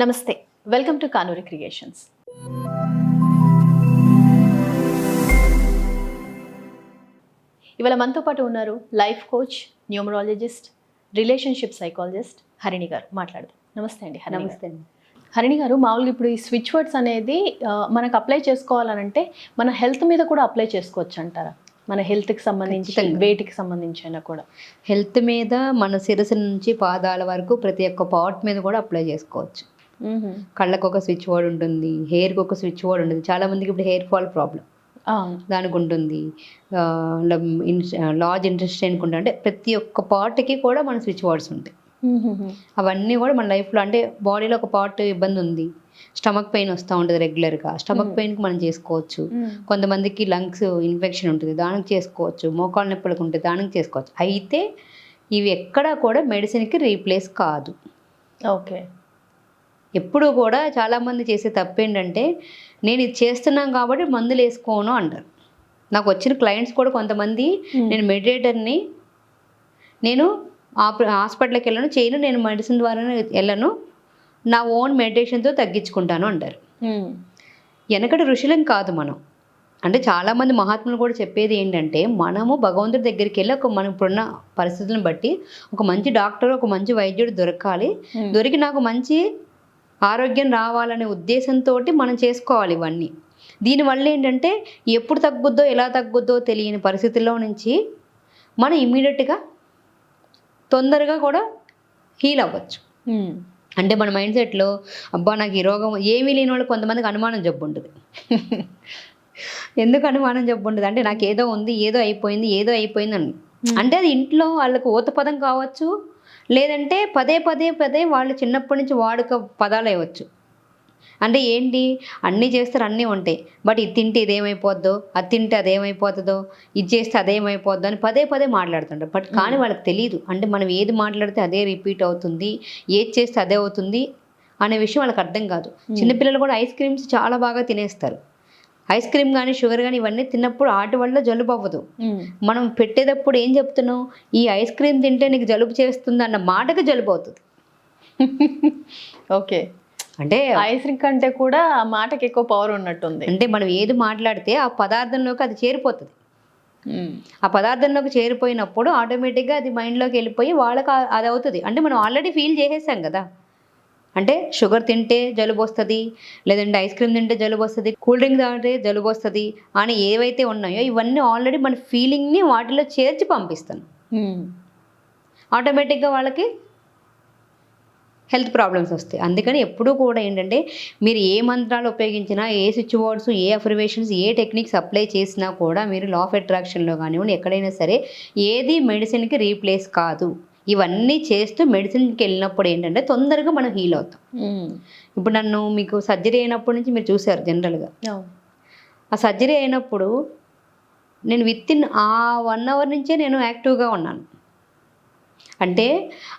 నమస్తే welcome to Kanuri creations ఇవాళ మనతో పాటు ఉన్నారు life coach numerologist relationship psychologist Harini garu. మాట్లాడదాం. నమస్తే అండి. నమస్తే అండి. హరిణి గారు మామూలుగా ఇప్పుడు ఈ స్విచ్ వర్డ్స్ అనేది మనకు అప్లై చేసుకోవాలనంటే మన హెల్త్ మీద కూడా అప్లై చేసుకోవచ్చు అంటారా? మన హెల్త్కి సంబంధించి. వేటికి సంబంధించి అయినా కూడా. హెల్త్ మీద మన శిరస్సు నుంచి పాదాల వరకు ప్రతి ఒక్క పార్ట్ మీద కూడా అప్లై చేసుకోవచ్చు. కళ్ళకు ఒక స్విచ్ బోర్డ్ ఉంటుంది హెయిర్కి ఒక స్విచ్ బోర్డ్ ఉంటుంది. చాలా మందికి ఇప్పుడు హెయిర్ ఫాల్ ప్రాబ్లం. దానికి ఉంటుంది. లార్జ్ ఇంట్రెస్ట్ అనుకుంటా అంటే ప్రతి ఒక్క పార్ట్కి కూడా మన స్విచ్ బోర్డ్స్ ఉంటాయి. అవన్నీ కూడా మన లైఫ్లో అంటే బాడీలో ఒక పార్ట్ ఇబ్బంది ఉంది. స్టమక్ పెయిన్ వస్తూ ఉంటుంది రెగ్యులర్గా. స్టమక్. పెయిన్కి మనం చేసుకోవచ్చు. కొంతమందికి లంగ్స్ ఇన్ఫెక్షన్ ఉంటుంది దానికి చేసుకోవచ్చు. మోకాళ్ళ నొప్పులకు ఉంటుంది దానికి చేసుకోవచ్చు. అయితే ఇవి ఎక్కడా కూడా మెడిసిన్కి రీప్లేస్ కాదు. ఓకే. ఎప్పుడు కూడా చాలామంది చేసే తప్పు ఏంటంటే నేను ఇది చేస్తున్నాను కాబట్టి మందులు వేసుకోను అంటారు. నాకు వచ్చిన క్లయింట్స్ కూడా కొంతమంది నేను మెడిటేటర్ని నేను హాస్పిటల్కి వెళ్ళను చేయను నేను మెడిసిన్ ద్వారానే వెళ్ళను నా ఓన్ మెడిటేషన్తో తగ్గించుకుంటాను అంటారు. వెనకటి ఋషులం కాదు మనం. అంటే చాలామంది మహాత్ములు కూడా చెప్పేది ఏంటంటే మనము భగవంతుడి దగ్గరికి వెళ్ళి ఒక మనం ఇప్పుడున్న పరిస్థితులను బట్టి ఒక మంచి డాక్టర్ ఒక మంచి వైద్యుడు దొరకాలి. దొరికి నాకు మంచి ఆరోగ్యం రావాలనే ఉద్దేశంతో మనం చేసుకోవాలి ఇవన్నీ. దీనివల్ల ఏంటంటే ఎప్పుడు తగ్గుద్దో ఎలా తగ్గుద్దో తెలియని పరిస్థితుల్లో నుంచి మనం ఇమీడియట్గా తొందరగా కూడా హీల్ అవ్వచ్చు. అంటే మన మైండ్ సెట్లో అబ్బా నాకు ఈ రోగం ఏమీ లేని వాళ్ళు కొంతమందికి అనుమానం జబ్బు ఉంటుంది. ఎందుకు అనుమానం జబ్బు ఉంటుంది? అంటే నాకు ఏదో ఉంది ఏదో అయిపోయింది ఏదో అయిపోయింది అని. అంటే అది ఇంట్లో వాళ్ళకు ఊత పదం కావచ్చు లేదంటే పదే పదే పదే వాళ్ళు చిన్నప్పటి నుంచి వాడుక పదాలు అవ్వచ్చు అంటే ఏంటి? అన్నీ చేస్తారు అన్నీ ఉంటాయి. బట్ ఇది తింటే ఇదేమైపోద్దో? అది తింటే అదేమైపోతుందో? ఇది చేస్తే అదేమైపోద్దో? అని పదే పదే మాట్లాడుతుంటారు. బట్ కానీ వాళ్ళకి తెలియదు అంటే మనం ఏది మాట్లాడితే అదే రిపీట్ అవుతుంది. ఏది చేస్తే అదే అవుతుంది అనే విషయం వాళ్ళకి అర్థం కాదు. చిన్నపిల్లలు కూడా ఐస్ క్రీమ్స్ చాలా బాగా తినేస్తారు. ఐస్ క్రీమ్ కానీ షుగర్ కానీ ఇవన్నీ తిన్నప్పుడు వాటి వల్ల జలుబు అవ్వదు. మనం పెట్టేటప్పుడు ఏం చెప్తున్నాం ఈ ఐస్ క్రీమ్ తింటే నీకు జలుబు చేస్తుంది అన్న మాటకి జలుబు అవుతుంది. ఓకే. అంటే ఐస్ రింక్ కంటే కూడా ఆ మాటకి ఎక్కువ పవర్ ఉన్నట్టుంది. అంటే మనం ఏది మాట్లాడితే ఆ పదార్థంలోకి అది చేరిపోతుంది. ఆ పదార్థంలోకి చేరిపోయినప్పుడు ఆటోమేటిక్గా అది మైండ్లోకి వెళ్ళిపోయి వాళ్ళకి అది అవుతుంది. అంటే మనం ఆల్రెడీ ఫీల్ చేసేసాం కదా. అంటే షుగర్ తింటే జలుబు వస్తుంది లేదంటే ఐస్ క్రీమ్ తింటే జలుబు వస్తుంది కూల్ డ్రింక్ తాగితే జలుబు వస్తుంది అని ఏవైతే ఉన్నాయో ఇవన్నీ ఆల్రెడీ మన ఫీలింగ్ని వాటిలో చేర్చి పంపిస్తాను. ఆటోమేటిక్గా వాళ్ళకి హెల్త్ ప్రాబ్లమ్స్ వస్తాయి. అందుకని ఎప్పుడూ కూడా ఏంటంటే మీరు ఏ మంత్రాలు ఉపయోగించినా ఏ స్విచ్ వర్డ్స్ ఏ అఫర్మేషన్స్ ఏ టెక్నిక్స్ అప్లై చేసినా కూడా మీరు లా ఆఫ్ అట్రాక్షన్లో కానివ్వండి ఎక్కడైనా సరే ఏది మెడిసిన్కి రీప్లేస్ కాదు. ఇవన్నీ చేస్తూ మెడిసిన్కి వెళ్ళినప్పుడు ఏంటంటే తొందరగా మనం హీల్ అవుతాం. ఇప్పుడు నన్ను మీకు సర్జరీ అయినప్పటి నుంచి మీరు చూసారు జనరల్గా ఆ సర్జరీ అయినప్పుడు నేను విత్ ఇన్ ఆ వన్ అవర్ నుంచే నేను యాక్టివ్గా ఉన్నాను. అంటే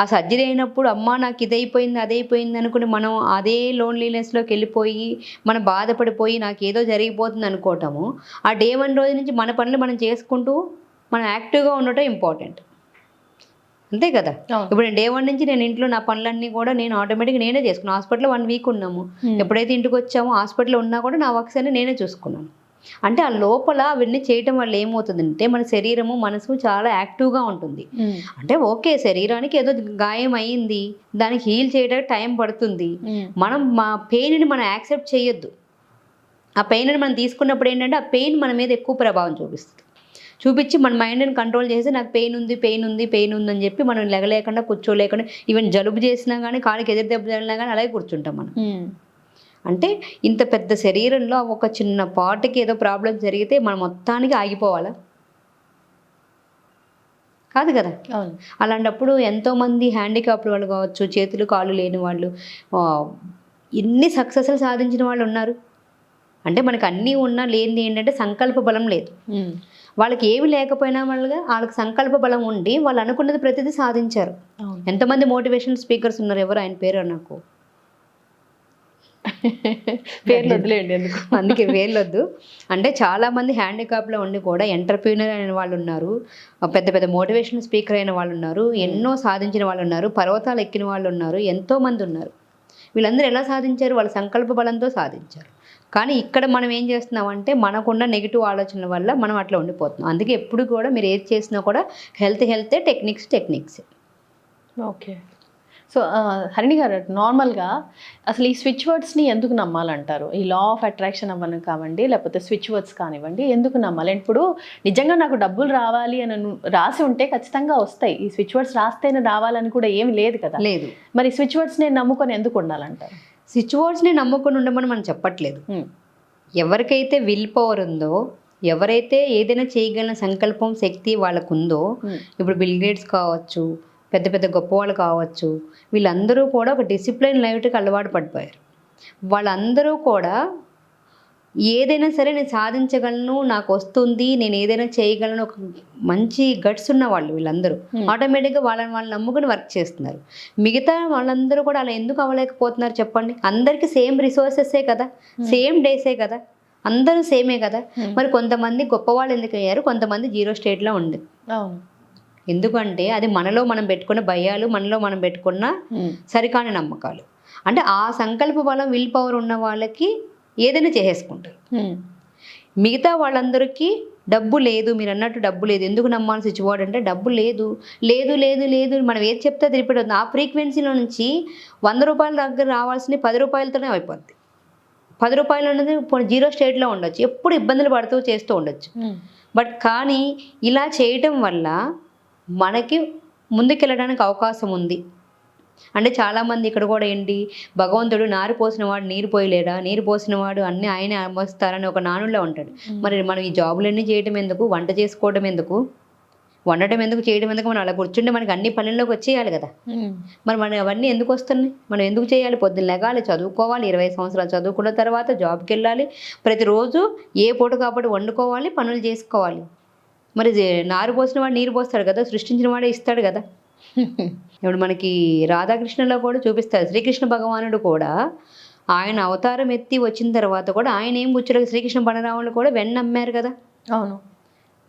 ఆ సర్జరీ అయినప్పుడు అమ్మ నాకు ఇది అయిపోయింది అది అయిపోయింది అనుకుని మనం అదే లోన్లీనెస్లోకి వెళ్ళిపోయి మనం బాధపడిపోయి నాకు ఏదో జరిగిపోతుంది అనుకోవటము ఆ డే వన్ రోజు నుంచి మన పనులు మనం చేసుకుంటూ మనం యాక్టివ్గా ఉండటం ఇంపార్టెంట్ అంతే కదా. ఇప్పుడు డే వన్ నుంచి నేను ఇంట్లో నా పనులన్నీ కూడా నేను ఆటోమేటిక్గా నేనే చేసుకున్నాను. హాస్పిటల్లో వన్ వీక్ ఉన్నాము. ఎప్పుడైతే ఇంటికి వచ్చామో హాస్పిటల్లో ఉన్నా కూడా నా వర్క్స్ అన్ని నేనే చూసుకున్నాను. అంటే ఆ లోపల అవన్నీ చేయటం వల్ల ఏమవుతుందంటే మన శరీరము మనసు చాలా యాక్టివ్గా ఉంటుంది. అంటే ఓకే శరీరానికి ఏదో గాయం అయ్యింది. దానికి హీల్ చేయడానికి టైం పడుతుంది. మనం మా పెయిన్ని మనం యాక్సెప్ట్ చేయొద్దు. ఆ పెయిన్ని మనం తీసుకున్నప్పుడు ఏంటంటే ఆ పెయిన్ మన మీద ఎక్కువ ప్రభావం చూపిస్తుంది. చూపించి మన మైండ్ని కంట్రోల్ చేసి నాకు పెయిన్ ఉంది పెయిన్ ఉంది పెయిన్ ఉంది అని చెప్పి మనం లెగలేకుండా కూర్చోలేకుండా ఈవెన్ జలుబు చేసినా కానీ కాళ్ళకి ఎదురు దెబ్బ తగిలినా కానీ అలాగే కూర్చుంటాం మనం. అంటే ఇంత పెద్ద శరీరంలో ఒక చిన్న పార్ట్కి ఏదో ప్రాబ్లం జరిగితే మనం మొత్తానికి ఆగిపోవాలా? కాదు కదా? అలాంటప్పుడు ఎంతోమంది హ్యాండిక్యాప్డ్ వాళ్ళు కావచ్చు చేతులు కాళ్ళు లేని వాళ్ళు ఎన్ని సక్సెస్లు సాధించిన వాళ్ళు ఉన్నారు. అంటే మనకు అన్నీ ఉన్నా లేనిది ఏంటంటే సంకల్ప బలం లేదు. వాళ్ళకి ఏమి లేకపోయినా వాళ్ళగా వాళ్ళకి సంకల్ప బలం ఉండి వాళ్ళు అనుకున్నది ప్రతిదీ సాధించారు. ఎంతమంది మోటివేషనల్ స్పీకర్స్ ఉన్నారు ఎవరు? ఆయన పేరు నాకు. పేర్లు వదిలేయండి ఎందుకు? అందుకే వేర్లొద్దు. అంటే చాలా మంది హ్యాండిక్యాప్లో ఉండి కూడా ఎంటర్ప్రీనర్ అయిన వాళ్ళు ఉన్నారు. పెద్ద పెద్ద మోటివేషనల్ స్పీకర్ అయిన వాళ్ళు ఉన్నారు. ఎన్నో సాధించిన వాళ్ళు ఉన్నారు. పర్వతాలు ఎక్కిన వాళ్ళు ఉన్నారు. ఎంతో మంది ఉన్నారు. వీళ్ళందరూ ఎలా సాధించారు? వాళ్ళ సంకల్ప బలంతో సాధించారు. కానీ ఇక్కడ మనం ఏం చేస్తున్నామంటే మనకున్న నెగిటివ్ ఆలోచనల వల్ల మనం అట్లా ఉండిపోతున్నాం. అందుకే ఎప్పుడు కూడా మీరు ఏది చేసినా కూడా health హెల్తే techniques techniques. Okay. So Harini garu నార్మల్గా అసలు ఈ స్విచ్ వర్డ్స్ని ఎందుకు నమ్మాలంటారు? ఈ లా ఆఫ్ అట్రాక్షన్ అవ్వను కావండి లేకపోతే స్విచ్ వర్డ్స్ కానివ్వండి ఎందుకు నమ్మాలి? ఇప్పుడు నిజంగా నాకు డబ్బులు రావాలి అని రాసి ఉంటే ఖచ్చితంగా వస్తాయి. ఈ స్విచ్ వర్డ్స్ రాస్తేనే రావాలని కూడా ఏమి లేదు కదా. లేదు. మరి స్విచ్ వర్డ్స్ని నమ్ముకొని ఎందుకు ఉండాలంటారు? సిచ్యువేషన్ని నమ్ముకొని ఉండమని మనం చెప్పట్లేదు. ఎవరికైతే విల్ పవర్ ఉందో ఎవరైతే ఏదైనా చేయగలిగిన సంకల్పం శక్తి వాళ్ళకు ఉందో ఇప్పుడు బిల్ గేట్స్ కావచ్చు పెద్ద పెద్ద గొప్ప వాళ్ళు కావచ్చు వీళ్ళందరూ కూడా ఒక డిసిప్లిన్ లైఫ్కి అలవాటు పడిపోయారు. వాళ్ళందరూ కూడా ఏదైనా సరే నేను సాధించగలను నాకు వస్తుంది నేను ఏదైనా చేయగలను ఒక మంచి గట్స్ ఉన్న వాళ్ళు వీళ్ళందరూ. Hmm. ఆటోమేటిక్గా వాళ్ళని వాళ్ళు నమ్ముకుని వర్క్ చేస్తున్నారు. మిగతా వాళ్ళందరూ కూడా అలా ఎందుకు అవ్వలేకపోతున్నారు చెప్పండి? అందరికీ సేమ్ రిసోర్సెసే కదా? సేమ్ డేసే కదా? అందరూ సేమే కదా? Hmm. మరి కొంతమంది గొప్ప వాళ్ళు ఎందుకు అయ్యారు? కొంతమంది జీరో స్టేట్లో ఉంది ఎందుకంటే అది మనలో మనం పెట్టుకున్న భయాలు మనలో మనం పెట్టుకున్న సరికాని నమ్మకాలు. అంటే ఆ సంకల్ప బలం విల్ పవర్ ఉన్న వాళ్ళకి ఏదైనా చేసేసుకుంటారు. మిగతా వాళ్ళందరికీ డబ్బు లేదు మీరు అన్నట్టు డబ్బు లేదు. ఎందుకు నమ్మాల్సి వచ్చివాడు అంటే డబ్బు లేదు. లేదు లేదు లేదు మనం ఏది చెప్తే రిపీట్ అవుతుంది. ఆ ఫ్రీక్వెన్సీలో నుంచి వంద రూపాయల దగ్గర రావాల్సిన పది రూపాయలతోనే అయిపోద్ది. పది రూపాయలు అనేది జీరో స్టేట్లో ఉండొచ్చు. ఎప్పుడు ఇబ్బందులు పడుతూ చేస్తూ ఉండొచ్చు. బట్ కానీ ఇలా చేయటం వల్ల మనకి ముందుకెళ్ళడానికి అవకాశం ఉంది. అంటే చాలామంది ఇక్కడ కూడా ఏంటి భగవంతుడు నారు పోసిన వాడు నీరు పోయలేడా? నీరు పోసిన వాడు అన్నీ ఆయనే అమస్తారని ఒక నానుల్లో ఉంటాడు. మరి మనం ఈ జాబులన్నీ చేయడం ఎందుకు? వంట చేసుకోవడం ఎందుకు? వండటం ఎందుకు? చేయడం ఎందుకు? మనం అలా కూర్చుంటే మనకి అన్ని పనుల్లోకి వచ్చేయాలి కదా. మరి మన అవన్నీ ఎందుకు వస్తున్నాయి? మనం ఎందుకు చేయాలి? పొద్దున్న లెగాలి చదువుకోవాలి ఇరవై సంవత్సరాలు చదువుకున్న తర్వాత జాబ్కి వెళ్ళాలి ప్రతిరోజు ఏ పూట కాబట్టి వండుకోవాలి పనులు చేసుకోవాలి. మరి నారు పోసిన వాడు నీరు పోస్తాడు కదా సృష్టించిన వాడే ఇస్తాడు కదా. ఇప్పుడు మనకి రాధాకృష్ణలో కూడా చూపిస్తారు. శ్రీకృష్ణ భగవానుడు కూడా ఆయన అవతారం ఎత్తి వచ్చిన తర్వాత కూడా ఆయన ఏం కూర్చోలేదు శ్రీకృష్ణ బలరాములు కూడా వెన్న అమ్మారు కదా. అవును.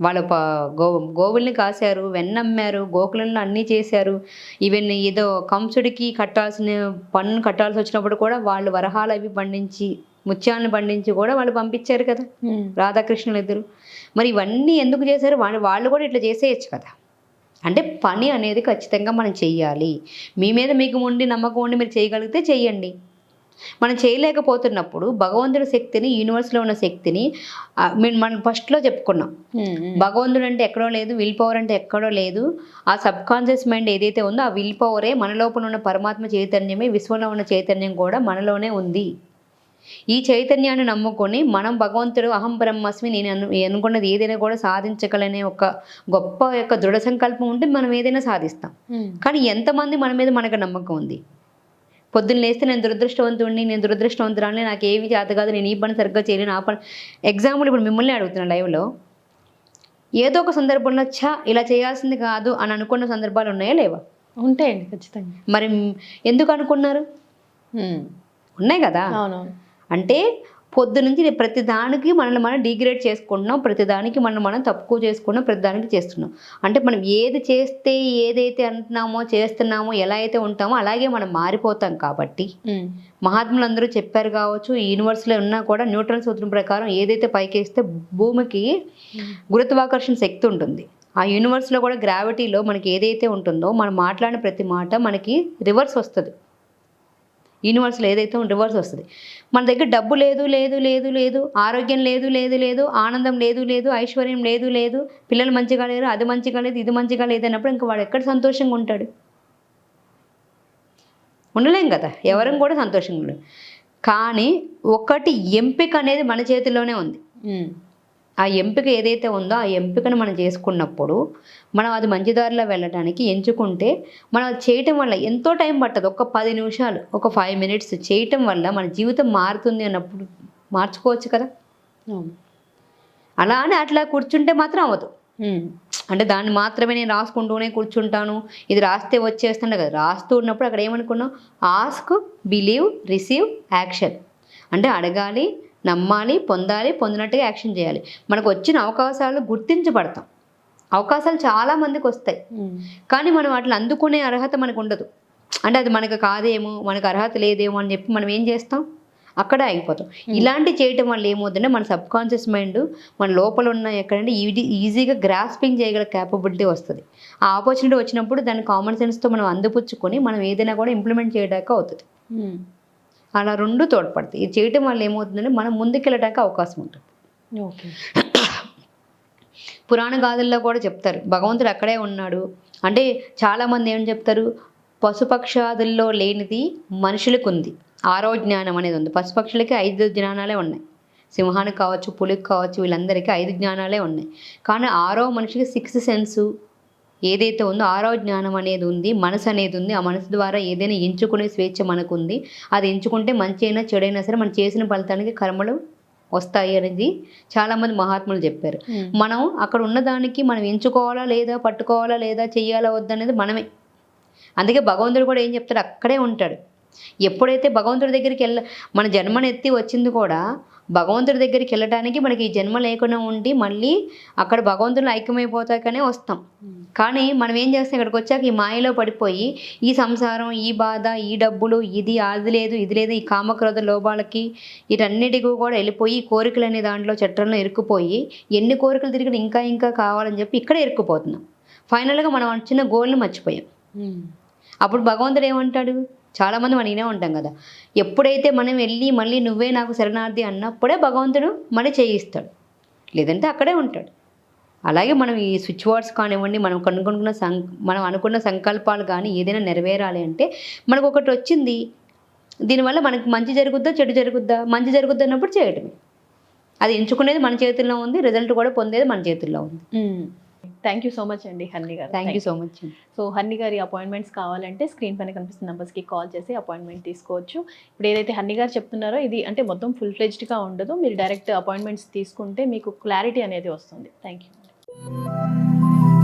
వాళ్ళ ప గో గోవుల్ని కాశారు వెన్నమ్మారు గోకులంలో అన్నీ చేశారు. ఈవెన్ ఏదో కంసుడికి కట్టాల్సిన పన్ను కట్టాల్సి వచ్చినప్పుడు కూడా వాళ్ళు వరహాలు అవి పండించి ముత్యాలను పండించి కూడా వాళ్ళు పంపించారు కదా. రాధాకృష్ణులు ఇద్దరు. మరి ఇవన్నీ ఎందుకు చేశారు? వాళ్ళు వాళ్ళు కూడా ఇట్లా చేసేయచ్చు కదా. అంటే పని అనేది ఖచ్చితంగా మనం చెయ్యాలి. మీ మీద మీకు ఉండి నమ్మకం ఉండి మీరు చేయగలిగితే చెయ్యండి. మనం చేయలేకపోతున్నప్పుడు భగవంతుడి శక్తిని యూనివర్స్లో ఉన్న శక్తిని మనం ఫస్ట్లో చెప్పుకున్నాం. భగవంతుడు అంటే ఎక్కడో లేదు విల్ పవర్ అంటే ఎక్కడో లేదు. ఆ సబ్ కాన్షియస్ మైండ్ ఏదైతే ఉందో ఆ విల్ పవరే మన లోపల ఉన్న పరమాత్మ చైతన్యమే విశ్వంలో ఉన్న చైతన్యం కూడా మనలోనే ఉంది. ఈ చైతన్యాన్ని నమ్ముకొని మనం భగవంతుడు అహం బ్రహ్మస్మి నేను అను అనుకున్నది ఏదైనా కూడా సాధించగలనే ఒక గొప్ప యొక్క దృఢ సంకల్పం ఉంటే మనం ఏదైనా సాధిస్తాం. కానీ ఎంతమంది మన మీద మనకు నమ్మకం ఉంది? పొద్దున్న లేస్తే నేను దురదృష్టవంతుడిని నేను దురదృష్టవంతురాలని నాకు ఏమి చేత కాదు నేను ఈ పని సరిగ్గా చేయలేను ఆ పని ఎగ్జాంపుల్ ఇప్పుడు మిమ్మల్ని అడుగుతున్నా లైవ్లో. ఏదో ఒక సందర్భంలో ఛా ఇలా చేయాల్సింది కాదు అని అనుకున్న సందర్భాలు ఉన్నాయా లేవా? ఉంటాయండి ఖచ్చితంగా. మరి ఎందుకు అనుకున్నారు? ఉన్నాయి కదా? అవునవును. అంటే పొద్దు నుంచి ప్రతి దానికి మనల్ని మనం డిగ్రేడ్ చేసుకుంటున్నాం ప్రతి దానికి మనం మనం తక్కువ చేసుకున్నాం ప్రతి దానికి చేస్తున్నాం. అంటే మనం ఏది చేస్తే ఏదైతే అంటున్నామో చేస్తున్నామో ఎలా అయితే ఉంటామో అలాగే మనం మారిపోతాం కాబట్టి. మహాత్ములు అందరూ చెప్పారు కావచ్చు ఈ యూనివర్స్లో ఉన్నా కూడా న్యూట్రన్ సూత్రం ప్రకారం ఏదైతే పైకి వేస్తే భూమికి గురుత్వాకర్షణ శక్తి ఉంటుంది. ఆ యూనివర్స్లో కూడా గ్రావిటీలో మనకి ఏదైతే ఉంటుందో మనం మాట్లాడిన ప్రతి మాట మనకి రివర్స్ వస్తుంది. యూనివర్స్లో ఏదైతే రివర్స్ వస్తుంది. మన దగ్గర డబ్బు లేదు లేదు లేదు లేదు ఆరోగ్యం లేదు లేదు లేదు ఆనందం లేదు లేదు ఐశ్వర్యం లేదు లేదు పిల్లలు మంచిగా లేరు అది మంచిగా లేదు ఇది మంచిగా లేదు అన్నప్పుడు ఇంకా వాడు ఎక్కడ సంతోషంగా ఉంటాడు? ఉండలేం కదా? ఎవరం కూడా సంతోషంగా ఉండడు కానీ ఒకటి ఎంపిక అనేది మన చేతిలోనే ఉంది. ఆ ఎంపిక ఏదైతే ఉందో ఆ ఎంపికను మనం చేసుకున్నప్పుడు మనం అది మంచి దారిలో వెళ్ళడానికి ఎంచుకుంటే మనం అది చేయటం వల్ల ఎంతో టైం పట్టదు. ఒక పది నిమిషాలు ఒక ఫైవ్ మినిట్స్ చేయటం వల్ల మన జీవితం మారుతుంది అన్నప్పుడు మార్చుకోవచ్చు కదా? అలా అని అట్లా కూర్చుంటే మాత్రం అవ్వదు. అంటే దాన్ని మాత్రమే నేను రాసుకుంటూనే కూర్చుంటాను. ఇది రాస్తే వచ్చేస్తుండే కదా. రాస్తూ ఉన్నప్పుడు అక్కడ ఏమనుకున్నాం? ఆస్క్ బిలీవ్ రిసీవ్ యాక్షన్ అంటే అడగాలి నమ్మాలి పొందాలి పొందినట్టుగా యాక్షన్ చేయాలి. మనకు వచ్చిన అవకాశాలు గుర్తించబడతాం. అవకాశాలు చాలా మందికి వస్తాయి. కానీ మనం వాటిని అందుకునే అర్హత మనకు ఉండదు. అంటే అది మనకు కాదేమో మనకు అర్హత లేదేమో అని చెప్పి మనం ఏం చేస్తాం? అక్కడే ఆగిపోతాం. ఇలాంటి చేయటం వల్ల ఏమవుతుందంటే మన సబ్ కాన్షియస్ మైండ్ మన లోపల ఉన్న ఎక్కడంటే ఈజీ ఈజీగా గ్రాస్పింగ్ చేయగల క్యాపబిలిటీ వస్తుంది. ఆ ఆపర్చునిటీ వచ్చినప్పుడు దాన్ని కామన్ సెన్స్తో మనం అందిపుచ్చుకొని మనం ఏదైనా కూడా ఇంప్లిమెంట్ చేయడానికి అవుతుంది. అలా రెండు తోడ్పడతాయి. ఇది చేయటం వల్ల ఏమవుతుందంటే మనం ముందుకెళ్ళడానికి అవకాశం ఉంటుంది. ఓకే. పురాణ గాథల్లో కూడా చెప్తారు. భగవంతుడు అక్కడే ఉన్నాడు. అంటే చాలామంది ఏం చెప్తారు? పశుపక్షాదుల్లో లేనిది మనుషులకు ఉంది ఆరో జ్ఞానం అనేది ఉంది. పశుపక్షులకి ఐదు జ్ఞానాలే ఉన్నాయి. సింహానికి కావచ్చు పులికి కావచ్చు వీళ్ళందరికీ ఐదు జ్ఞానాలే ఉన్నాయి. కానీ ఆరో మనిషికి సిక్స్త్ సెన్సు ఏదైతే ఉందో ఆరో జ్ఞానం అనేది ఉంది మనసు అనేది ఉంది ఆ మనసు ద్వారా ఏదైనా ఎంచుకునే స్వేచ్ఛ మనకు ఉంది అది ఎంచుకుంటే మంచి అయినా చెడైనా సరే మనం చేసిన ఫలితానికి కర్మలు వస్తాయి అనేది చాలామంది మహాత్ములు చెప్పారు. మనం అక్కడ ఉన్నదానికి మనం ఎంచుకోవాలా లేదా పట్టుకోవాలా లేదా చెయ్యాలా వద్దనేది మనమే. అందుకే భగవంతుడు కూడా ఏం చెప్తాడు? అక్కడే ఉంటాడు. ఎప్పుడైతే భగవంతుడి దగ్గరికి వెళ్ళ మన జన్మను ఎత్తి వచ్చింది కూడా భగవంతుడి దగ్గరికి వెళ్ళడానికి మనకి ఈ జన్మ లేకుండా ఉండి మళ్ళీ అక్కడ భగవంతుని ఐక్యమైపోతాకనే వస్తాం. కానీ మనం ఏం చేస్తాం? ఇక్కడికి వచ్చాక ఈ మాయలో పడిపోయి ఈ సంసారం ఈ బాధ ఈ డబ్బులు ఇది అది లేదు ఇది లేదు ఈ కామక్రోధ లోపాలకి వీటన్నిటికీ కూడా వెళ్ళిపోయి కోరికలు అనే దాంట్లో చట్టంలో ఇరుక్కుపోయి ఎన్ని కోరికలు తిరిగి ఇంకా ఇంకా కావాలని చెప్పి ఇక్కడే ఇరుక్కుపోతున్నాం. ఫైనల్గా మనం వచ్చిన గోల్ని మర్చిపోయాం. అప్పుడు భగవంతుడు ఏమంటాడు? చాలామంది మనం వినే ఉంటాం కదా. ఎప్పుడైతే మనం వెళ్ళి మళ్ళీ నువ్వే నాకు శరణార్థి అన్నప్పుడే భగవంతుడు మళ్ళీ చేయిస్తాడు. లేదంటే అక్కడే ఉంటాడు. అలాగే మనం ఈ స్విచ్ వర్డ్స్ కానివ్వండి మనం కనుగొనుకున్న సం మనం అనుకున్న సంకల్పాలు కానీ ఏదైనా నెరవేరాలి అంటే మనకు ఒకటి వచ్చింది. దీనివల్ల మనకు మంచి జరుగుద్దా చెడు జరుగుద్దా? మంచి జరుగుద్దా అన్నప్పుడు చేయటమే. అది ఎంచుకునేది మన చేతుల్లో ఉంది రిజల్ట్ కూడా పొందేది మన చేతుల్లో ఉంది. థ్యాంక్ యూ సో మచ్ అండి Hanni garu. Thank you so much so Hanni గారి అపాయింట్మెంట్స్ కావాలంటే స్క్రీన్ పైన కనిపిస్తున్న నెంబర్స్కి కాల్ చేసి అపాయింట్మెంట్ తీసుకోవచ్చు. ఇప్పుడు ఏదైతే హన్ని గారు చెప్తున్నారో ఇది అంటే మొత్తం ఫుల్ ఫ్లెజ్డ్గా ఉండదు. మీరు డైరెక్ట్ అపాయింట్మెంట్స్ తీసుకుంటే మీకు క్లారిటీ అనేది వస్తుంది. Thank you Música